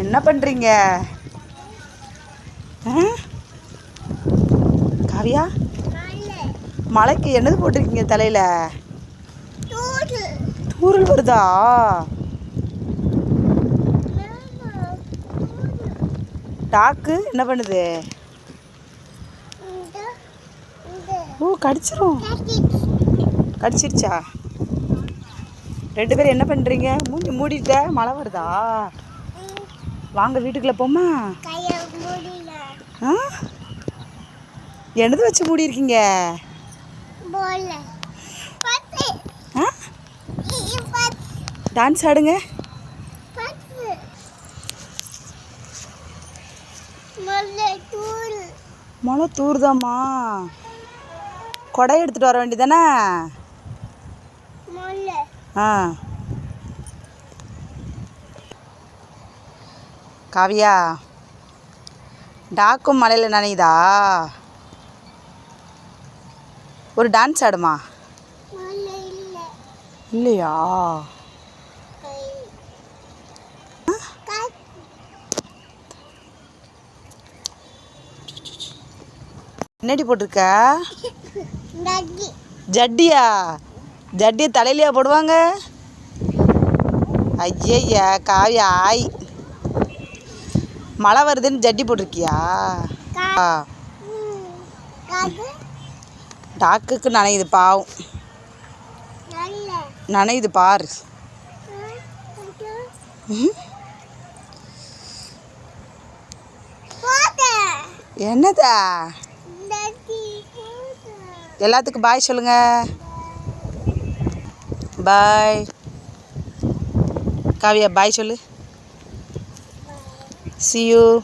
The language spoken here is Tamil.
என்ன பண்ணுறீங்க ஆ? காவியா? மழைக்கு என்னது போட்டிருக்கீங்க தலையில்? தூரல் வருதா? டாக்கு என்ன பண்ணுது? ஓ கடிச்சிரும். கடிச்சிருச்சா? ரெண்டு பேரும் என்ன பண்ணுறீங்க மூடி மூடிட்ட மழை வருதா? வாங்க வீட்டுக்குள்ளே போமா ஆ? என்னது வச்சு மூடி இருக்கீங்க ஆ? டான்ஸ் ஆடுங்க. மழை தூருதாம்மா கொடை எடுத்துகிட்டு வர வேண்டியதானே ஆ. காவியா டாக்கும் மலையில் நனையுதா? ஒரு டான்ஸ் ஆடுமா? இல்லையா? என்னடி போட்டிருக்க? ஜட்டியா? ஜட்டியை தலையிலையா போடுவாங்க? ஐயய்யா காவியா ஆய். மழை வருதுன்னு ஜட்டி போட்டிருக்கியா? டாக்குக்கு நனையுது பாவம். நனையுது பாரு. என்னதா? எல்லாத்துக்கும் பாய் சொல்லுங்க. பாய். காவியா பாய் சொல்லு. See you